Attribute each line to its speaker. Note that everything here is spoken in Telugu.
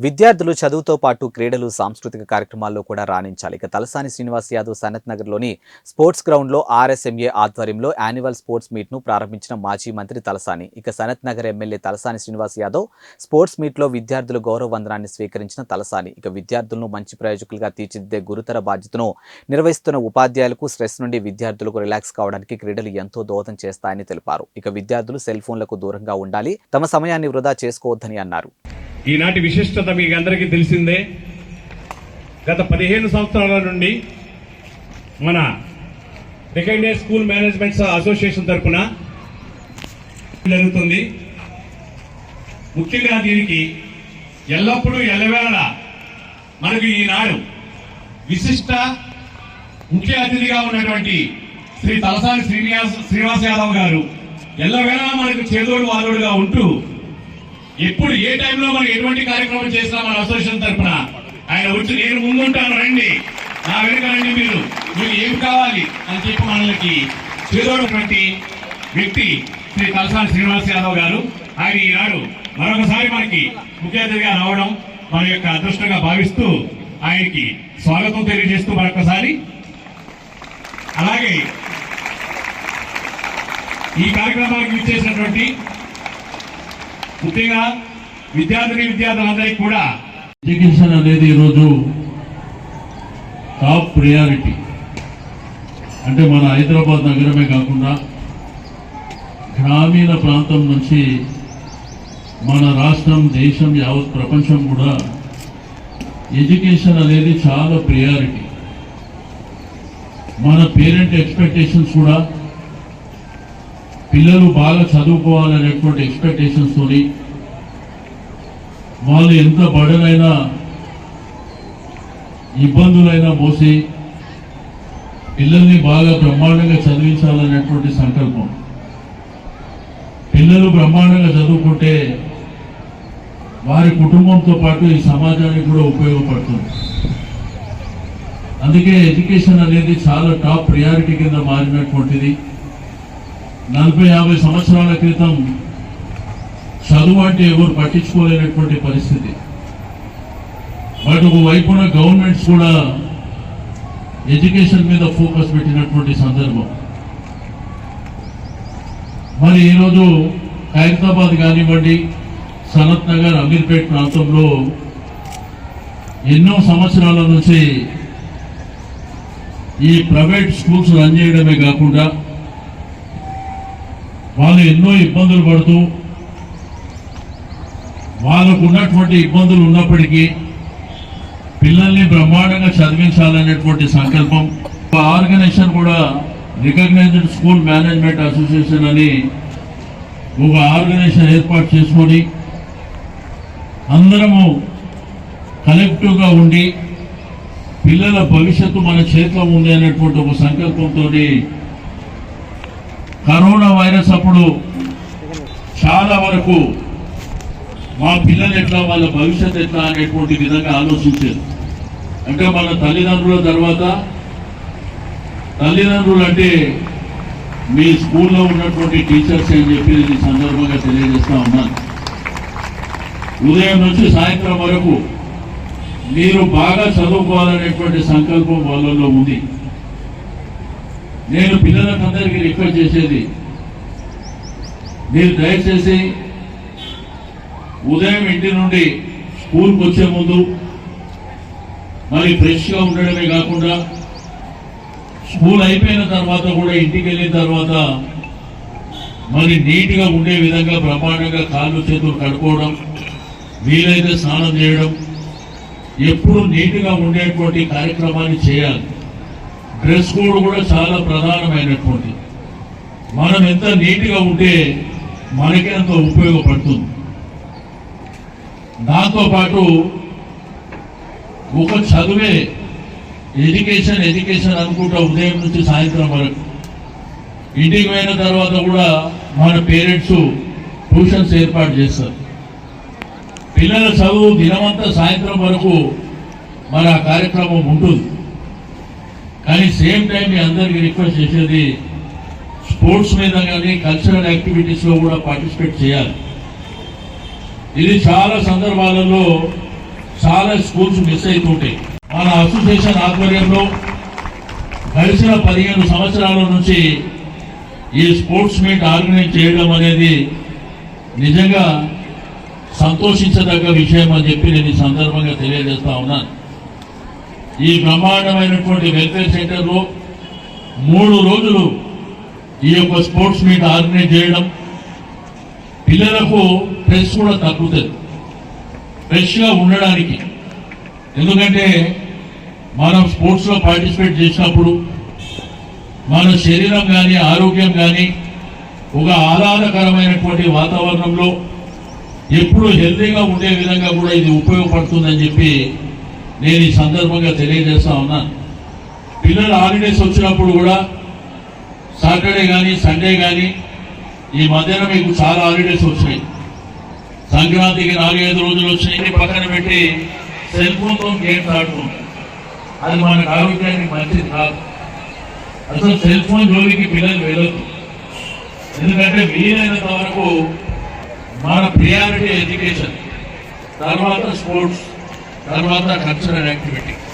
Speaker 1: విద్యార్థులు చదువుతో పాటు క్రీడలు సాంస్కృతిక కార్యక్రమాల్లో కూడా రాణించాలి. ఇక తలసాని శ్రీనివాస్ యాదవ్ సనత్ నగర్లోని స్పోర్ట్స్ గ్రౌండ్లో ఆర్ఎస్ఎంఏ ఆధ్వర్యంలో యాన్యువల్ స్పోర్ట్స్ మీట్ను ప్రారంభించిన మాజీ మంత్రి తలసాని. ఇక సనత్ నగర్ ఎమ్మెల్యే తలసాని శ్రీనివాస్ యాదవ్ స్పోర్ట్స్ మీట్లో విద్యార్థుల గౌరవ వందనాన్ని స్వీకరించిన తలసాని. ఇక విద్యార్థులను మంచి ప్రయోజకులుగా తీర్చిదిద్దే గురుతర బాధ్యతను నిర్వహిస్తున్న ఉపాధ్యాయులకు స్ట్రెస్ నుండి విద్యార్థులకు రిలాక్స్ కావడానికి క్రీడలు ఎంతో దోహదం చేస్తాయని తెలిపారు. ఇక విద్యార్థులు సెల్ ఫోన్లకు దూరంగా ఉండాలి తమ సమయాన్ని వృధా చేసుకోవద్దని అన్నారు.
Speaker 2: ఈనాటి విశిష్టత మీకు అందరికీ తెలిసిందే. గత పదిహేను సంవత్సరాల నుండి మన second year school managements association తరఫున జరుగుతుంది. ముఖ్యంగా దీనికి ఎల్లప్పుడూ ఎల్లవేళ మనకు ఈనాడు విశిష్ట ముఖ్య అతిథిగా ఉన్నటువంటి శ్రీ తలసాని శ్రీనివాస్ శ్రీనివాస యాదవ్ గారు ఎల్లవేళ మనకు చేదోడు వాదోడుగా ఉంటూ ఎప్పుడు ఏ టైంలో మనం ఎటువంటి కార్యక్రమం చేసినా మన అసోసియేషన్ తరఫున ఆయన వచ్చి నేను ముందుంటాను రండి. నా వెనుక రండి మీరు. మీకు ఏం కావాలి? అని చెప్పి మనకి చేదోడినటువంటి వ్యక్తి శ్రీ తలసాని శ్రీనివాస్ యాదవ్ గారు. ఆయన ఈనాడు మరొకసారి మనకి ముఖ్య అతిథిగా రావడం మన యొక్క అదృష్టంగా భావిస్తూ ఆయనకి స్వాగతం తెలియజేస్తూ మరొకసారి. అలాగే ఈ కార్యక్రమానికి ఇచ్చేసినటువంటి ముఖ్యంగా విద్యార్థిని విద్యార్థులందరికీ కూడా
Speaker 3: ఎడ్యుకేషన్ అనేది ఈరోజు టాప్ ప్రియారిటీ. అంటే మన హైదరాబాద్ నగరమే కాకుండా గ్రామీణ ప్రాంతం నుంచి మన రాష్ట్రం దేశం యావత్ ప్రపంచం కూడా ఎడ్యుకేషన్ అనేది చాలా ప్రియారిటీ. మన పేరెంట్ ఎక్స్పెక్టేషన్స్ కూడా పిల్లలు బాగా చదువుకోవాలనేటువంటి ఎక్స్పెక్టేషన్స్ వాళ్ళు ఎంత బడనైనా ఇబ్బందులైనా మోసి పిల్లల్ని బాగా బ్రహ్మాండంగా చదివించాలనేటువంటి సంకల్పం. పిల్లలు బ్రహ్మాండంగా చదువుకుంటే వారి కుటుంబంతో పాటు ఈ సమాజానికి కూడా ఉపయోగపడుతుంది. అందుకే ఎడ్యుకేషన్ అనేది చాలా టాప్ ప్రియారిటీ కింద మారినటువంటిది. నలభై యాభై సంవత్సరాల క్రితం చదువు అంటే ఎవరు పట్టించుకోలేనటువంటి పరిస్థితి. బట్ ఒక వైపున గవర్నమెంట్స్ కూడా ఎడ్యుకేషన్ మీద ఫోకస్ పెట్టినటువంటి సందర్భం. మరి ఈరోజు ఖైరతాబాద్ కానివ్వండి సనత్ నగర్ అమీర్పేట్ ప్రాంతంలో ఎన్నో సంవత్సరాల నుంచి ఈ ప్రైవేట్ స్కూల్స్ రన్ చేయడమే కాకుండా వాళ్ళు ఎన్నో ఇబ్బందులు పడుతూ వాళ్ళకు ఉన్నటువంటి ఇబ్బందులు ఉన్నప్పటికీ పిల్లల్ని బ్రహ్మాండంగా చదివించాలనేటువంటి సంకల్పం. ఒక ఆర్గనైజేషన్ కూడా రికగ్నైజ్డ్ స్కూల్ మేనేజ్మెంట్ అసోసియేషన్ అని ఒక ఆర్గనైజేషన్ ఏర్పాటు చేసుకొని అందరము కలెక్టివ్గా ఉండి పిల్లల భవిష్యత్తు మన చేతిలో ఉంది అనేటువంటి ఒక సంకల్పంతో కరోనా వైరస్ అప్పుడు చాలా వరకు మా పిల్లలు ఎట్లా వాళ్ళ భవిష్యత్తు ఎట్లా అనేటువంటి విధంగా ఆలోచించారు. అంటే మన తల్లిదండ్రుల తర్వాత తల్లిదండ్రులు అంటే మీ స్కూల్లో ఉన్నటువంటి టీచర్స్ అని చెప్పి ఈ సందర్భంగా తెలియజేస్తా ఉన్నాను. ఉదయం నుంచి సాయంత్రం వరకు మీరు బాగా చదువుకోవాలనేటువంటి సంకల్పం వాళ్ళలో ఉంది. నేను పిల్లలకందరికీ రిక్వెస్ట్ చేసేది మీరు దయచేసి ఉదయం ఇంటి నుండి స్కూల్కి వచ్చే ముందు మరి ఫ్రెష్గా ఉండడమే కాకుండా స్కూల్ అయిపోయిన తర్వాత కూడా ఇంటికి వెళ్ళిన తర్వాత మరి నీట్గా ఉండే విధంగా బ్రహ్మాండంగా కాళ్ళు చేతులు కడుక్కోవడం వీలైతే స్నానం చేయడం ఎప్పుడు నీట్గా ఉండేటువంటి కార్యక్రమాన్ని చేయాలి. డ్రెస్ కోడ్ కూడా చాలా ప్రధానమైనటువంటి. మనం ఎంత నీట్గా ఉంటే మనకి అంత ఉపయోగపడుతుంది. దాంతో పాటు ఒక చదువే ఎడ్యుకేషన్ ఎడ్యుకేషన్ అనుకుంటా ఉదయం నుంచి సాయంత్రం వరకు. ఇంటికి పోయిన తర్వాత కూడా మన పేరెంట్స్ ట్యూషన్స్ ఏర్పాటు చేస్తారు. పిల్లల చదువు దినమంతా సాయంత్రం వరకు మన కార్యక్రమం ఉంటుంది. కానీ సేమ్ టైం మీ అందరికీ రిక్వెస్ట్ చేసేది స్పోర్ట్స్ మీద కానీ కల్చరల్ యాక్టివిటీస్లో కూడా పార్టిసిపేట్ చేయాలి. ఇది చాలా సందర్భాలలో చాలా స్కూల్స్ మిస్ అవుతుంటాయి మన అసోసియేషన్ ఆధ్వర్యంలో గడిచిన పదిహేను సంవత్సరాల నుంచి ఈ స్పోర్ట్స్ మీట్ ఆర్గనైజ్ చేయడం అనేది నిజంగా సంతోషించదగ్గ విషయం అని చెప్పి నేను ఈ సందర్భంగా తెలియజేస్తా ఉన్నాను. ఈ బ్రహ్మాండమైనటువంటి వెల్ఫేర్ సెంటర్లో మూడు రోజులు ఈ యొక్క స్పోర్ట్స్ మీట్ ఆర్గనైజ్ చేయడం పిల్లలకు స్ట్రెస్ కూడా తగ్గుతుంది. ఫ్రెష్గా ఉండడానికి. ఎందుకంటే మనం స్పోర్ట్స్లో పార్టిసిపేట్ చేసినప్పుడు మన శరీరం కానీ ఆరోగ్యం కానీ ఒక ఆహ్లాదకరమైనటువంటి వాతావరణంలో ఎప్పుడు హెల్తీగా ఉండే విధంగా కూడా ఇది ఉపయోగపడుతుందని చెప్పి నేను ఈ సందర్భంగా తెలియజేస్తా ఉన్నాను పిల్లలు హాలిడేస్ వచ్చినప్పుడు కూడా సాటర్డే కానీ సండే కానీ ఈ మధ్యన మీకు చాలా హాలిడేస్ వచ్చినాయి. సంక్రాంతికి నాలుగైదు రోజులు వచ్చినాయి. పక్కన పెట్టి సెల్ ఫోన్తో గేమ్స్ ఆడుతుంటారు అది మనకు ఆరోగ్యానికి మంచిది కాదు. అసలు సెల్ ఫోన్ జోలికి పిల్లలు వెళ్ళదు ఎందుకంటే వీలైనంత వరకు మన ప్రియారిటీ ఎడ్యుకేషన్ తర్వాత స్పోర్ట్స్ తర్వాత కల్చరల్ యాక్టివిటీ